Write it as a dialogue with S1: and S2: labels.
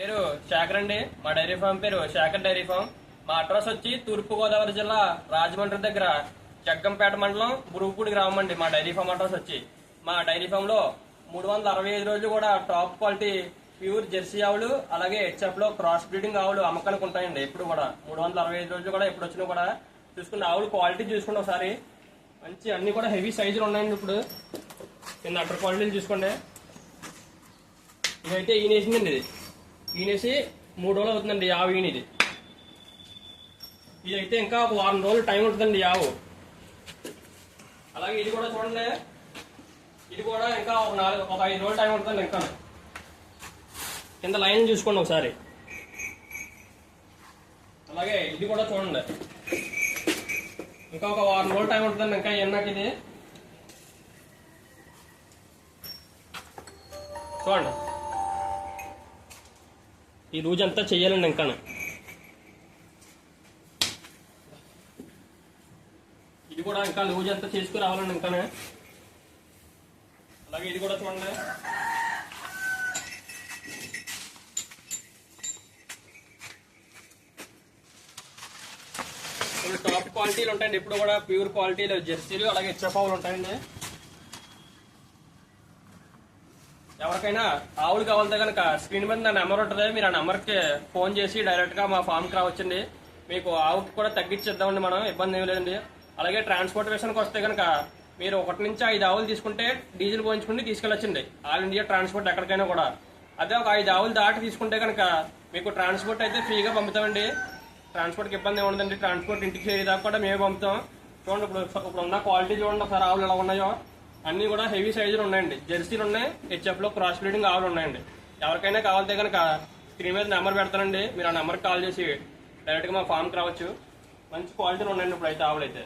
S1: పేరు శేఖర్ అండి. మా డైరీ ఫామ్ పేరు శేఖర్ డైరీ ఫామ్. మా అడ్రస్ వచ్చి తూర్పు గోదావరి జిల్లా రాజమండ్రి దగ్గర జగ్గంపేట మండలం బురుగుపూడి గ్రామం అండి మా డైరీ ఫామ్ అడ్రస్ వచ్చి. మా డైరీ ఫామ్లో మూడు వందల అరవై ఐదు రోజులు కూడా టాప్ క్వాలిటీ ప్యూర్ జెర్సీ ఆవులు అలాగే హెచ్ఎఫ్లో క్రాస్ బ్రీడింగ్ ఆవులు అమ్మకానికి ఉంటాయండి ఎప్పుడు కూడా. మూడు వందల అరవై ఐదు రోజులు కూడా ఎప్పుడు వచ్చినా కూడా చూసుకున్న ఆవులు క్వాలిటీ చూసుకోండి ఒకసారి. మంచి అన్ని కూడా హెవీ సైజులు ఉన్నాయండి ఇప్పుడు. కింద అటర్ క్వాలిటీలు చూసుకోండి. ఇదైతే ఈనేసిందండి ఇది. ఈనేసి మూడు రోజులు అవుతుందండి యావు ఈనిది. అయితే ఇంకా ఒక వారం రోజులు టైం ఉంటుందండి యావు. అలాగే ఇది కూడా చూడండి. ఇది కూడా ఇంకా ఒక నాలుగు ఒక ఐదు రోజులు టైం ఉంటుందండి ఇంకా. కింద లైన్ చూసుకోండి ఒకసారి. అలాగే ఇది కూడా చూడండి. ఇంకా ఒక వారం రోజులు టైం ఉంటుందండి ఇంకా ఎన్నాకి ఇది చూడండి. ఈ రోజంతా అంతా చెయ్యాలండి ఇంకా ఇది కూడా ఇంకా లూజ్ అంతా చేసుకుని రావాలండి ఇంకా అలాగే ఇది కూడా చూడండి. టాప్ క్వాలిటీలు ఉంటాయండి. ఇప్పుడు కూడా ప్యూర్ క్వాలిటీలు జెర్సీలు అలాగే ఇచ్చపావులు ఉంటాయండి. ఎవరికైనా ఆవులు కావాలంటే కనుక స్క్రీన్ మీద నా నెంబర్ ఉంటుంది. మీరు ఆ నెంబర్కి ఫోన్ చేసి డైరెక్ట్గా మా ఫామ్కి రావచ్చండి. మీకు ఆవుకి కూడా తగ్గించిద్దామండి మనం ఇబ్బంది ఏమి లేదండి. అలాగే ట్రాన్స్పోర్ట్ వస్తే కనుక మీరు ఒకటి నుంచి ఐదు ఆవులు తీసుకుంటే డీజిల్ పోయించుకుని తీసుకెళ్ళొచ్చండి. ఆల్ ఇండియా ట్రాన్స్పోర్ట్ ఎక్కడికైనా కూడా. అదే ఒక ఐదు ఆవులు దాటి తీసుకుంటే కనుక మీకు ట్రాన్స్పోర్ట్ అయితే ఫ్రీగా పంపుతామండి. ట్రాన్స్పోర్ట్కి ఇబ్బంది ఉండదండి. ట్రాన్స్పోర్ట్ ఇంటికి చేరేదాకా కూడా మేమే పంపుతాం. చూడండి ఇప్పుడు ఇప్పుడు ఉన్న క్వాలిటీ చూడండి ఒకసారి ఆవులు ఎలా ఉన్నాయో. అన్ని కూడా హెవీ సైజులు ఉన్నాయండి. జెర్సీలు ఉన్నాయి హెచ్ఎఫ్లో క్రాస్ బ్రీడింగ్ ఆవులు ఉన్నాయండి. ఎవరికైనా కావాలంటే కనుక స్క్రీన్ మీద నెంబర్ పెడతానండి. మీరు ఆ నెంబర్కి కాల్ చేసి డైరెక్ట్గా మా ఫామ్కి రావచ్చు. మంచి క్వాలిటీలు ఉన్నాయండి ఇప్పుడు అయితే ఆవులు అయితే